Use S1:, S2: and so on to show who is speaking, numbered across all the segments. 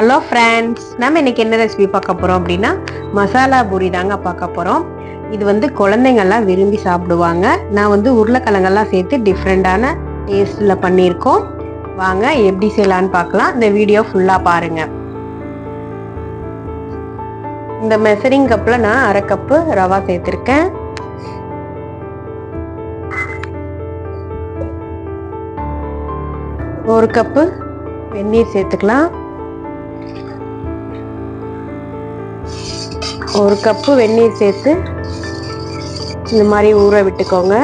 S1: Hello friends நம்ம இன்னைக்கு என்ன ரெசிபி பார்க்க போகிறோம் அப்படின்னா மசாலா பூரி தாங்க பார்க்க போகிறோம் இது வந்து குழந்தைங்கள்லாம் விரும்பி சாப்பிடுவாங்க. நான் வந்து உருளைக்கிழங்கெல்லாம் சேர்த்து டிஃப்ரெண்ட்டான டேஸ்ட்டில் பண்ணியிருக்கோம். வாங்க எப்படி செய்யலான்னு பார்க்கலாம். இந்த வீடியோ ஃபுல்லாக பாருங்கள் இந்த மெசரிங் கப்பில் நான் அரை கப்பு ரவா சேர்த்துருக்கேன். ஒரு கப்பு வெந்நீர் சேர்த்துக்கலாம். ஒரு கப்பு வெந்நீர் சேர்த்து இந்த மாதிரி ஊற விட்டுக்கோங்க.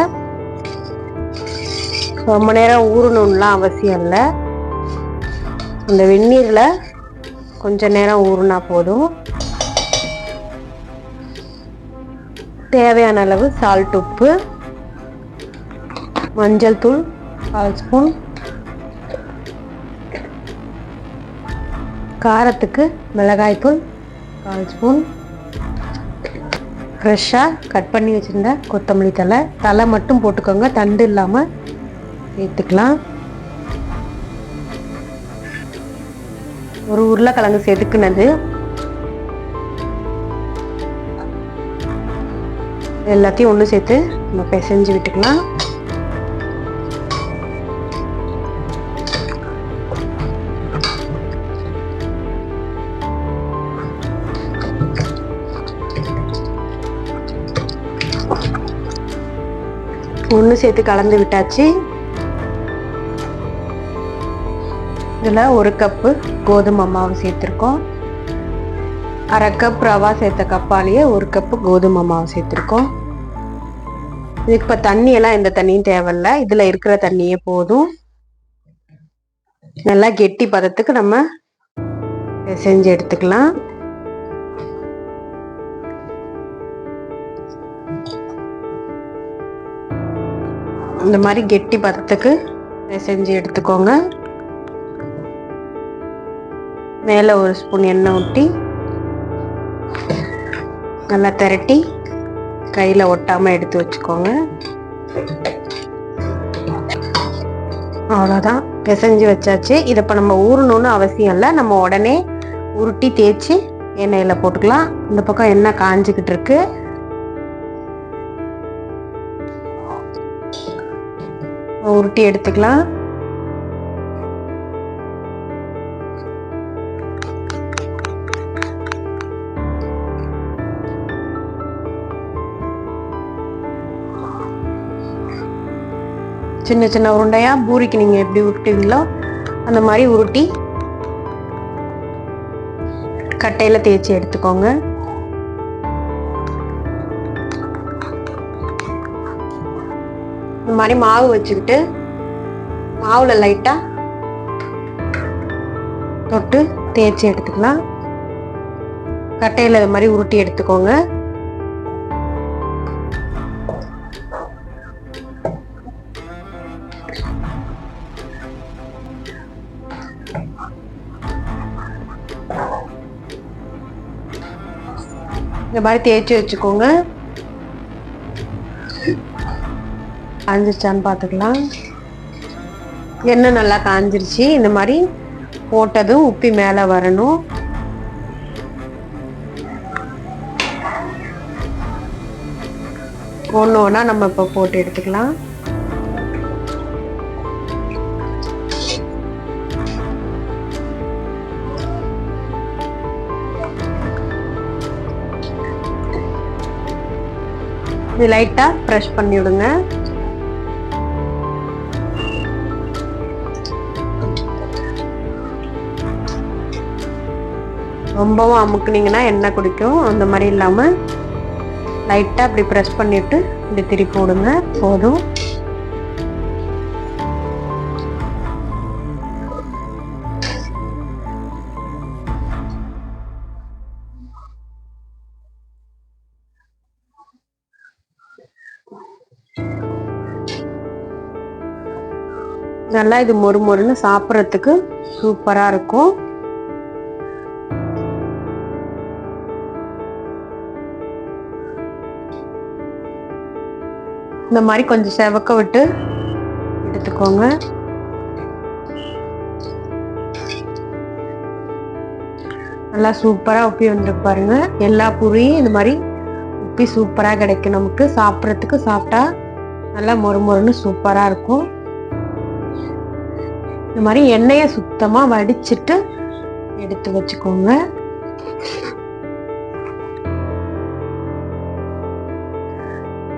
S1: ரொம்ப நேரம் ஊறணும்லாம் அவசியம் இல்லை. அந்த வெந்நீரில் கொஞ்ச நேரம் ஊறினா போதும். தேவையான அளவு சால்ட் உப்பு மஞ்சள் தூள் கால் ஸ்பூன் காரத்துக்கு மிளகாய்த்தூள் கால் ஸ்பூன் ஃப்ரெஷ்ஷாக கட் பண்ணி வச்சுருந்த கொத்தமல்லி தலை தலை மட்டும் போட்டுக்கோங்க. தண்டு இல்லாமல் சேர்த்துக்கலாம். ஒரு உருளைக்கிழங்கு செதுக்குனது. எல்லாத்தையும் ஒன்று சேர்த்து நம்ம பிசைஞ்சு விட்டுக்கலாம். ஒன்று சேர்த்து கலந்து விட்டாச்சு. இதில் ஒரு கப்பு கோதுமை மாவு சேர்த்துருக்கோம். அரை கப் ரவா சேர்த்த கப்பாலேயே ஒரு கப்பு கோதுமை மாவு சேர்த்துருக்கோம். இதுக்கு இப்போ தண்ணியெல்லாம் எந்த தண்ணியும் தேவையில்ல. இதில் இருக்கிற தண்ணியே போதும். நல்லா கெட்டி பதத்துக்கு நம்ம செஞ்சு எடுத்துக்கலாம். இந்த மாதிரி கெட்டி பதத்துக்கு செஞ்சு எடுத்துக்கோங்க. மேலே ஒரு ஸ்பூன் எண்ணெய் ஊற்றி நல்லா திரட்டி கையில் ஒட்டாமல் எடுத்து வச்சுக்கோங்க. அவ்வளோதான் பிசைஞ்சு வச்சாச்சு. இதை இப்போ நம்ம ஊறணும்னு அவசியம் இல்லை. நம்ம உடனே உருட்டி தேய்ச்சி எண்ணெயில் போட்டுக்கலாம். இந்த பக்கம் எண்ணெய் காஞ்சிக்கிட்டு இருக்குது உருட்டி எடுத்துக்கலாம். சின்ன சின்ன உருண்டையாக பூரிக்கு நீங்கள் எப்படி உருட்டுவீங்களோ அந்த மாதிரி உருட்டி கட்டையில் தேய்ச்சி எடுத்துக்கோங்க. இந்த மாதிரி மாவு வச்சுக்கிட்டு மாவுல லைட்டா தொட்டு தேய்ச்சி எடுத்துக்கலாம். கட்டையில் இது மாதிரி உருட்டி எடுத்துக்கோங்க. இந்த மாதிரி தேய்ச்சி வச்சுக்கோங்க. காஞ்சிருச்சான்னு பார்த்துக்கலாம். எண்ணெய் நல்லா காஞ்சிருச்சு. இந்த மாதிரி போட்டதும் உப்பி மேலே வரணும். ஒன்று ஒன்றா நம்ம இப்போ போட்டு எடுத்துக்கலாம். இது லைட்டாக ப்ரெஷ் பண்ணி விடுங்க ரொம்பவும் அமுக்குனீங்கன்னா எண்ணெய் குடிக்கும். அந்த மாதிரி இல்லாமல் லைட்டாக அப்படி ப்ரெஸ் பண்ணிவிட்டு இப்படி திருப்பி விடுங்க. போதும். நல்லா இது மொறு மொறுன்னு சாப்பிட்றதுக்கு சூப்பராக இருக்கும். இந்த மாதிரி கொஞ்சம் செவக்க விட்டு எடுத்துக்கோங்க. நல்லா சூப்பராக உப்பி வந்துருக்கு பாருங்க. எல்லா பூரியும் இந்த மாதிரி உப்பி சூப்பராக கிடைக்கும் நமக்கு. சாப்பிட்றதுக்கு சாப்பிட்டா நல்லா மொறு மொறுன்னு சூப்பராக இருக்கும். இந்த மாதிரி எண்ணெயை சுத்தமாக வடிச்சிட்டு எடுத்து வச்சுக்கோங்க.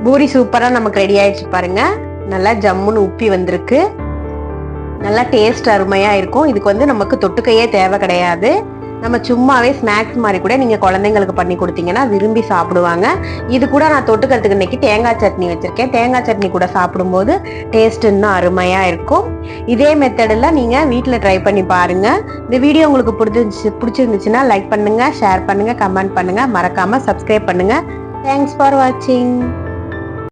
S1: பூரி சூப்பராக நமக்கு ரெடி ஆயிடுச்சு பாருங்க. நல்லா ஜம்முன்னு உப்பி வந்திருக்கு. நல்லா டேஸ்ட் அருமையாக இருக்கும். இதுக்கு வந்து நமக்கு தொட்டுக்கையே தேவை கிடையாது. நம்ம சும்மாவே ஸ்நாக்ஸ் மாதிரி கூட நீங்கள் குழந்தைங்களுக்கு பண்ணி கொடுத்தீங்கன்னா விரும்பி சாப்பிடுவாங்க. இது கூட நான் தொட்டுக்கிறதுக்கு இன்னைக்கு தேங்காய் சட்னி வச்சுருக்கேன். தேங்காய் சட்னி கூட சாப்பிடும்போது டேஸ்ட் இன்னும் அருமையாக இருக்கும். இதே மெத்தடில் நீங்கள் வீட்டில் ட்ரை பண்ணி பாருங்கள் இந்த வீடியோ உங்களுக்கு பிடிச்சிருந்துச்சு பிடிச்சிருந்துச்சுன்னா லைக் பண்ணுங்கள் ஷேர் பண்ணுங்கள் கமெண்ட் பண்ணுங்கள் மறக்காமல் சப்ஸ்கிரைப் பண்ணுங்கள் தேங்க்ஸ் ஃபார் வாட்சிங்